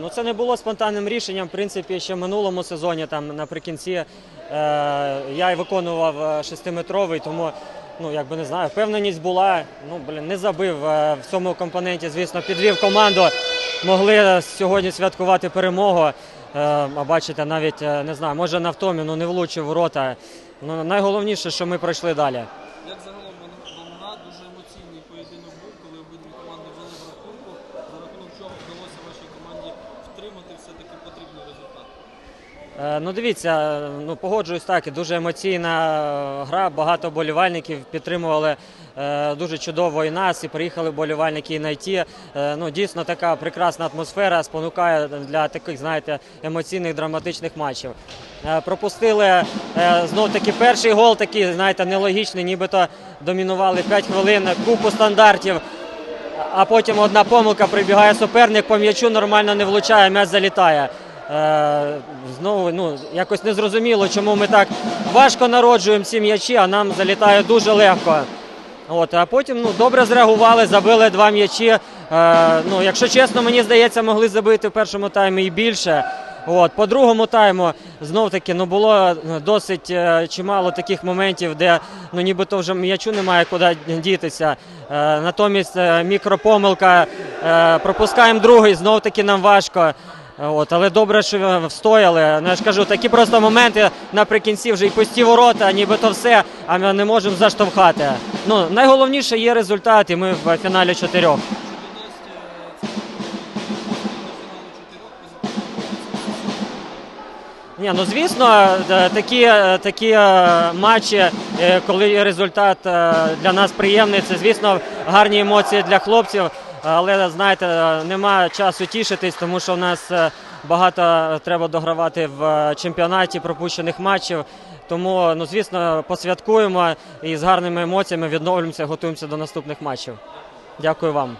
Ну це не було спонтанним рішенням. В принципі, ще в минулому сезоні, там наприкінці, е, я й виконував е, шестиметровий, тому ну якби не знаю, впевненість була. Ну блін, не забив е, в цьому компоненті. Звісно, підвів команду. Могли сьогодні святкувати перемогу. Е, а бачите, навіть е, не знаю, може на втомі, ну не влучив рота. Ну найголовніше, що ми пройшли далі. Як загалом Волна дуже емоційний поєдинок був, коли обидві команди вели в рахунку, за рахунок чого вдалося вашій команді все-таки потрібний результат. Е, Ну, дивіться, ну погоджуюсь так, дуже емоційна е, гра. Багато болівальників підтримували е, дуже чудово і нас, і приїхали болівальники і найти. Е, ну, дійсно така прекрасна атмосфера спонукає для таких, знаєте, емоційних драматичних матчів. Пропустили знов таки перший гол, такий, знаєте, нелогічний, нібито домінували 5 хвилин, купу стандартів. А потім одна помилка прибігає суперник, по м'ячу нормально не влучає, м'яч залітає. Е, знову ну, якось незрозуміло, чому ми так важко народжуємо ці м'ячі, а нам залітає дуже легко. От, а потім ну, добре зреагували, забили два м'ячі. Е, ну, якщо чесно, мені здається, могли забити в першому таймі і більше. От, по другому тайму знов таки ну, було досить е, чимало таких моментів, де ну, нібито вже м'ячу немає куди дітися. Е, натомість е, мікропомилка, е, пропускаємо другий, знов таки нам важко. От, але добре, що встояли. Ну, я ж кажу, такі просто моменти наприкінці вже і пусті ворота, нібито все, а ми не можемо заштовхати. Ну, найголовніше є результат, і ми в фіналі чотирьох. Ні, ну звісно, е, такі, е, такі е, матчі, коли результат для нас приємний, це звісно гарні емоції для хлопців. Але знаєте, нема часу тішитись, тому що в нас багато треба догравати в чемпіонаті пропущених матчів. Тому, ну звісно, посвяткуємо і з гарними емоціями відновлюємося, готуємося до наступних матчів. Дякую вам.